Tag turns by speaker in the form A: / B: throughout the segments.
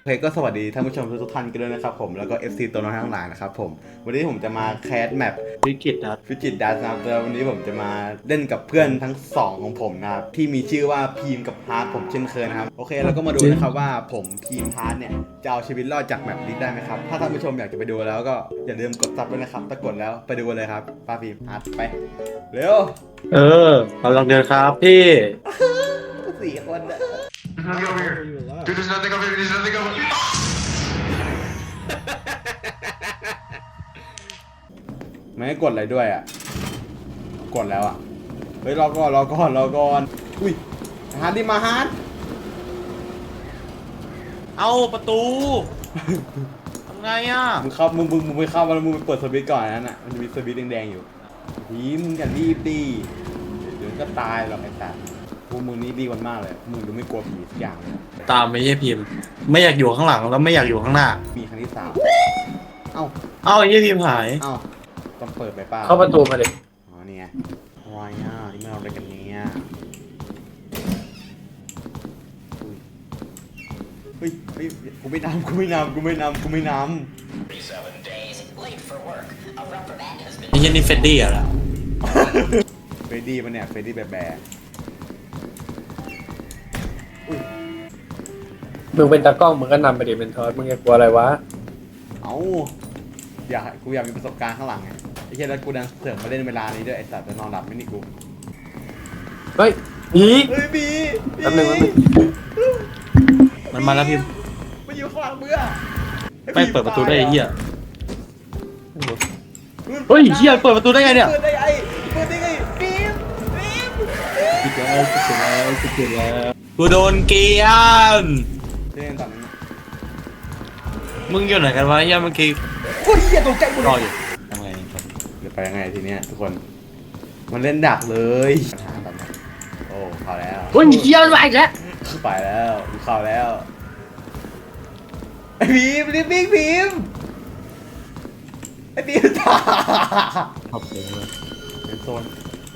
A: โอเคก็สวัสดีท่านผู้ชมทุกๆท่านกันด้วยนะครับผมแล้วก็ FC ตัวน้องทั้งหลายนะครับผม วันนี้ผมจะมาแคสแมป
B: วิกฤตนะ
A: ฟิจิตดัสนะครับแต่วันนี้ผมจะมาเล่นกับเพื่อนทั้งสองของผมนะครับที่มีชื่อว่าพีมกับฮาร์ดผมเช่นเคยนะครับโอเคเราก็มาดูนะครับว่าผมพีมฮาร์ดเนี่ยจะเอาชีวิตรอดจากแมปนี้ได้ไหมครับถ้าท่านผู้ชมอยากจะไปดูแล้วก็อย่าลืมกดซับด้วยนะครับถ้ากดแล้วไปดูกันเลยครับป้าพีมฮาร์ดไปเร็ว
B: เออกำลังเดินครับพี่
A: สี่คนอะ
C: Nothing over here. Dude, there's nothing over here. There's nothing over here.
A: ไม่ให้กดอะไรด้วยอะ กดแล้วอะ เฮ้ยรอก่อนรอก่อนรอก่อน อุ้ยฮาร์ดดิมาฮาร์ด
B: เอาประตู ทำไงอะ
A: มึงเข้ามึงมึงมึงไปเข้ามาแล้วมึงไปเปิดสวิตช์ก่อนอันนั้นอะ มันจะมีสวิตช์แดงๆอยู่ พีมึงอย่ารีบดิเดี๋ยวมึงก็ตายหรอกไอ้สัสพว กมึงนี่รีบกันมากเลยมึงดูไม่กลัวผีสักอย่างเลย
B: ตามไม่ใช่พิมพ์ ไม่อยากอยู่ข้างหลังแล้วไม่อยากอยู่ข้างหน้า
A: มีครั้งที่สามเอ้า
B: เอ้าไอ้เหี้ยพิมพ์หาย
A: เอ้าต้องเปิดไปเปล่า
D: เข้าประตูมาเลย
A: อ๋อนี่ไงอะไรอะนี่มันเอาอะไรกันเนี่ยอุ้ยเฮ้ยเฮ้ยกูไม่นำกูไม่นำกูไม่นำกูไม่น
E: Seven days late for work. A reprimand has been
B: ไอ้เหี้ยนี่เฟดดี้อะล่ะำ
A: เฟรดดี้ปะเนี่ยเฟรดดี้แบบแบร์อุ้ย
D: มึงเป็นตากล้องมึงก็นำไปดิเป็นทอสมึงจะกลัวอะไรวะ
A: เอ้าอยากกูอยากมีประสบการณ์ข้างหลังไงไอ้เหี้ยแล้วกูดันเสริมมาเล่นเวลานี้ด้วยไอ้สัตว์จะนอนหลับไม่นี่กู
D: เฮ้ยอี
A: เฮ้ยบี
D: แป๊บนึงแป๊บนึง
B: มันมาแล้วพิมพ์
A: มาอยู่ข้างหลังเบื่อ
B: ไม่เปิดประตูได้ไอ้เหี้ยเฮ้ยเหี้ยเปิดประตูได้ไงเนี่ย
A: เปิดได้ไง
B: แล้วปิดแล้วปิดแล้วกูโดนเกลียน
A: เล่นตอนนั้น
B: มึงอยู่ไหนกันวะเหี้ยเมื่อกี้
A: โอ้ยเหี้ยตกใจหมด
B: รอ
A: เลย
B: อยู่ทำไงครับ
A: เดี๋ยวไปยังไงทีเนี้ยทุกคน มันเล่นดักเลยแบบนี้โอ้เข้าแล้ว
D: เฮ้ยเหี้ยอะไรอีกแล้ว
A: ไปแล้วเข้าแล้วไอ้พีมรีบวิ่งพีมไอ้พีมตา
B: ขอบคุณ
A: เป็นโซน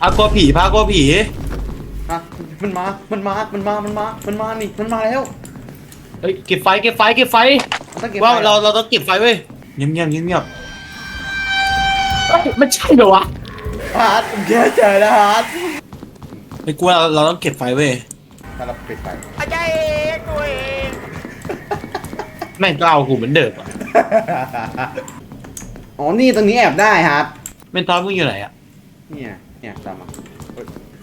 B: อากลัวผีพากลัวผี
A: ฮะมันมา มันมา มันมา มันมา มันมานี่ มันมาแล้ว
B: เฮ้ยเก็บไฟเก็บไฟเก็บไฟ
A: ต้องเก็บ
B: ว่า
A: ไฟ
B: เราเราต้องเก็บไฟเว้ยเงียบเงียบเงียบเงียบ
D: เฮ้ยมันใช่เหรอวะ
A: ฮาร์ดผมแค่ใจนะฮาร์ด
B: ไม่กลัวเราเราต้องเก็บไฟเว้ย
A: ถ้าเราปิดไฟ
B: แม่งก็เอากูเหมือนเดิมอะ
A: อ๋อ นี่ตรงนี้แอบได้ฮาร์ด
B: เมนทอสมึงอยู่ไหนอะ
A: เนี่ย เนี่ยตามมาเฮ้ย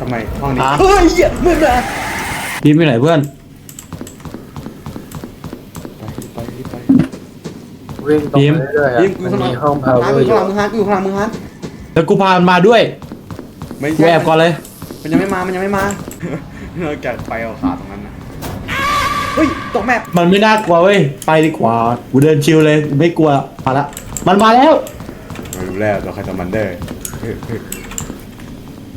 A: ทำไมห้องนี้
B: ฮะ
A: เฮ้ยเหี้ยมึงอะ
B: พี่ไปไหนเพื่อน
A: ไปไปไป
D: วิ่งตรง
B: พิมพ์
D: ไปเรื่อยๆอะ
A: ยิงกู
D: มัน
A: ข้างหลั
D: มี
A: ง
D: ห้องพาวเวอ
A: มึ
D: ร์
A: ง
D: อยู่
A: ข้างหลังมึงฮันกูอยู่ข้างหลังมึงฮัน
B: แล้วกูพามันมาด้วย
A: ไม่
B: กู
A: ใช่
B: แอบก่อนเลย
A: มันยังไม่มา มันยังไม่มา เราแกะไปเอาขาตรงนั้นนะเฮ้ยตกแมป
B: มันไม่น่ากลัวเว้ย ไปดีกว่า กูเดินชิลเลยกูไม่กลัวมาละ มันมาแล้ว
A: มารู้แล้วตัวใครตัวมันเด้อ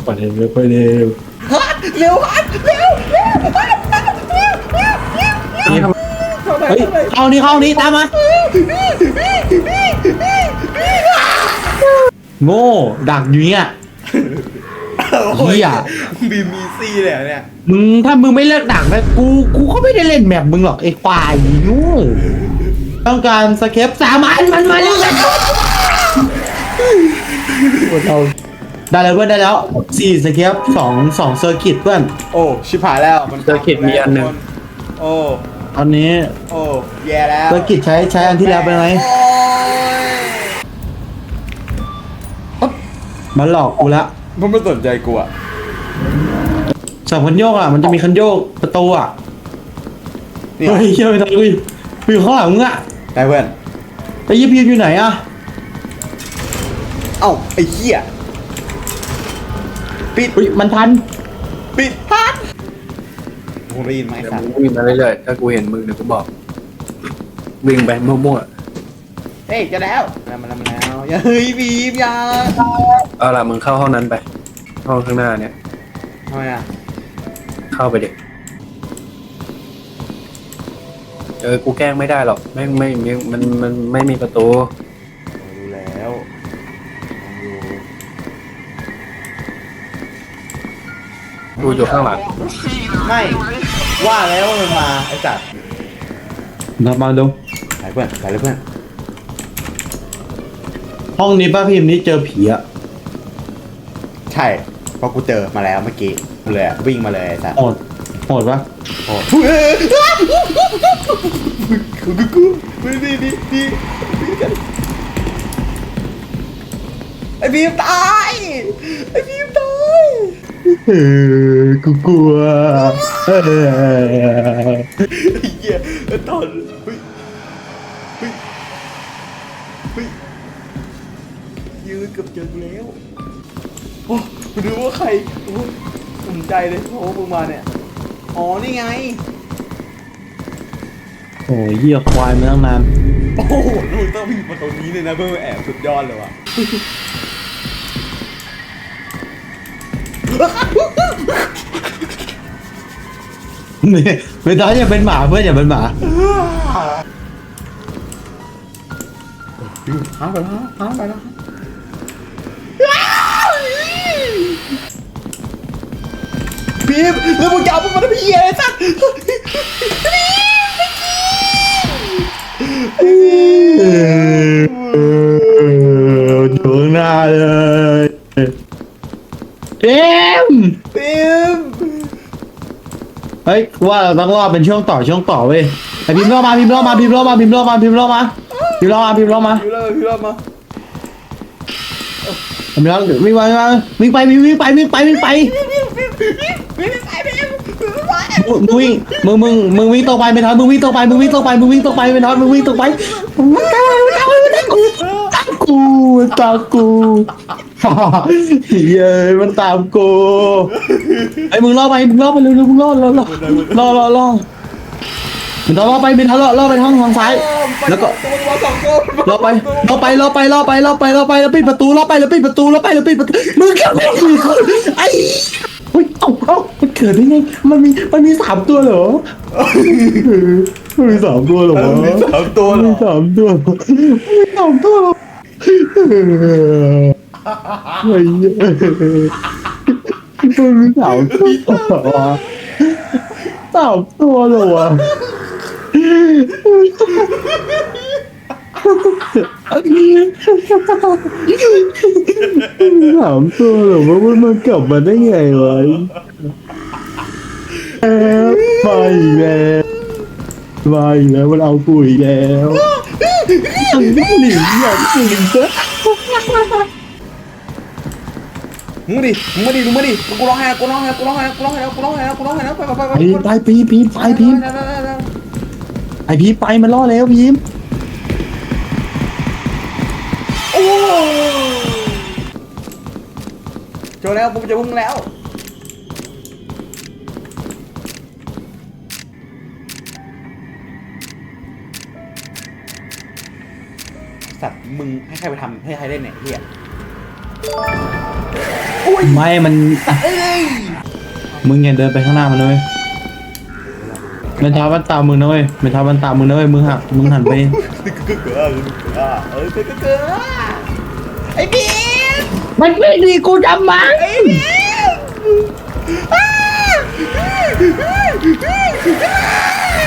B: ไปเร็วเร็วไปเร็ว
A: ฮันเร็วฮันเร็วเร็วฮันเร็วเร็วเร็วเร็วเข้าไป
B: เฮ้ย
A: เข้าไป
B: เข้านี่เข้านี่ตามมา โง่ดักอยู่เนี่ย
A: โอ้
B: เหี้ย
A: บีมีซี่เลยเหรอเนี่ย
B: มึงถ้ามึงไม่เลิกดักนะกูกูก็ไม่ได้เล่นแมปมึงหรอกไอ้ควายโง่ต้องการสเคปสามอันมันมาเล่นกันปวดเรา ได้แล้วเพื่อนได้แล้วสี่สเคปสองสองเซอร์กิตเพื่อน
A: โอ้ ชิบหายแล้วมัน
D: เจอขิดมีอันหนึ่ง
A: โอ้
B: ตอนนี้
A: โอ้แย่แล้ว
B: เซอร์กิตใช้ใช้อันที่แล้วไปไหม
A: โอ้ย
B: มันหลอกกูละ
A: มันไม่สนใจกูอะ
B: สองคันโยกอะ มันจะมีคันโยกประตูอะ
A: เนี่ย
B: เฮ้ยเฮียไปทางอุ้ยกูอยู่ข้างหลังมึงอะ
A: ได้เพื่อน
B: ไอ้ยี่พีมอยู่ไหนอะ
A: เอ้าไอ้เหี้ย ปิด
B: อุ้ยมันทัน
A: ปิดฮันกูได้ยินไหม
D: เดี๋ยว
A: สัต
D: มึ
A: ว์
D: งวิ่งมาเรื่อยๆ ถ้ากูเห็นมึงเดี๋ยวกูบอก วิ่งไปมั่ว
A: เฮ้ยจะแล้วมาแล้วมาแล้วอย่าเฮ้ยบีมอย่า
D: ๆ เอาล่ะมึงเข้าห้องนั้นไป ห้องข้างหน้าเนี่ย
A: ทำไมอะ
D: เข้าไปเด็กเออ กูแกล้งไม่ได้หรอกแม่งไม่มีมันมันไม่มีประตู
A: ดู
D: กูอยู่ข้างหลัง
A: ไม่ ว่าแล้วว่ามันมาไอ้สัตว์
B: นับมาดู
A: ไปเพื่อนไปเลยเพื่อน
B: ห้องนี้ป้าพิมพ์นี้เจอผีอะ
A: ใช่เพราะกูเจอมาแล้วเมื่อกี้เลยอะวิ่งมาเลยไอ้สัตว์
B: โหดโหดปะ
A: โอ้โหกูกูกูดีดีดีไอ้บีมตายไอ้บีมตาย
B: เออกูกลัวเออ
A: ไอ้เหี้ยไอ้ตอนเฮ้ยเฮ้ยเฮ้ยยืนเกือบเจอกูแล้วโอ้กูดูว่าใครโอ้สนใจเลยโอ้มึงมาเนี่ยอ๋อนี่ไง
B: โอ้ยเหี้ยควายมาตั้งนาน
A: โอ้โหมึงต้องวิ่งมาตรงนี้เลยนะเพื่อมาแอบสุดยอดเลยว่ะ
B: นี่ไม่ต้องอย่าเป็นหมาเพื่อนอย่าเป็นหมา
A: หาไปแล้วหาไปแล้วพีมแล้วมึงจะเอามันมาทำเพี้ยอะไรสัก
B: ฮ้ยว่าเราต้องรอเป็นช่วงต่อช่วงต่อเว้ยไอพิมพ์รอมาพิมพ์รอมาพิมพ์รอมาพิมพ์รอมาพิมพ์รอมาพิมพ์รอมาพิมพ์รอมา
A: พีมแล้วพีมแล้วมา
B: พิมพ์รอวิ่งไปวิ่งไปวิ่งไปวิ่งไปวิ่งไปวิ่งไป
A: พีมไปพีมไป
B: มึงวิ่งมึงมึงมึงวิ่งตรงไปไม่ทันมึงวิ่งตรงไปมึงวิ่งตรงไปมึงวิ่งตรงไปไม่ทันมึงวิ่งตรงไปมันตามมันตามมันตามกูตามกูมันตามกู เย้ยมันตามกูไอ้มึงล่อไปมึงล่อไปเร็วๆมึงล่อล่อล่อล่อล่อล่อมึงต้องล่อไปเป็นทางล่อล่อไปทางทางซ้าย แล้วก็
A: ตัวสองตัว
B: ล่อไปล่อไปล่อไปล่อไปล่อไปล่อไปแล้วปิดประตูล่อไปแล้วปิดประตูล่อไปแล้วปิดประตูมึงแค่ไม่กี่คนไอ้เฮ้ยเอ้าเอ้ามันเกิดได้ไงมันมีมันมีสามตัวเหรอมันมีสามตัวเหรอวะ
A: มีสามตัว
B: มัน
A: เหร
B: มี
A: อ
B: สามตัวมันมีสามตัวเหรอ เฮ้ยมันมีสามตัวเหรอวะสามตัวเหรอวะถามตัวเหรอว่ามันกลับมาได้ไงวะแอบมาอีกแล้วมาอีกแล้วมันเอากูอีกแล้วอันนี้หนีอยากจริงซะ
A: มึงดิมึงมาดิมึงมาดิกูร้องไห้กูร้องไห้กูร้องไห้กูร้องไห้แล้วกูร้องไห้แล้วกูร้องไห้แล้วไปไปไป
B: ไปไปพีมพีมไปพีมไอพีมไปมันล่อแล้วพีม
A: โอ้เจอแล้วผมจะพุ่งแล้วสัตว์มึงให้ใครไปทำให้ใครเล่นเนี่ยไอ้เฮีย
B: ไม่มัน
A: เอ้ย
B: มึงอย่าเดินไปข้างหน้ามันเลยมันท้ามันตามมึงนะเว้ยมันท้ามันตามมึงนะเว้ยมึงหักมึงหันไป
A: เกลือเกลือเกลือเออเกลือเกลือไอ้บีม
B: มันไม่ดีกูจำมา
A: ไอ้บีม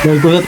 B: เดี๋ยวกูจะ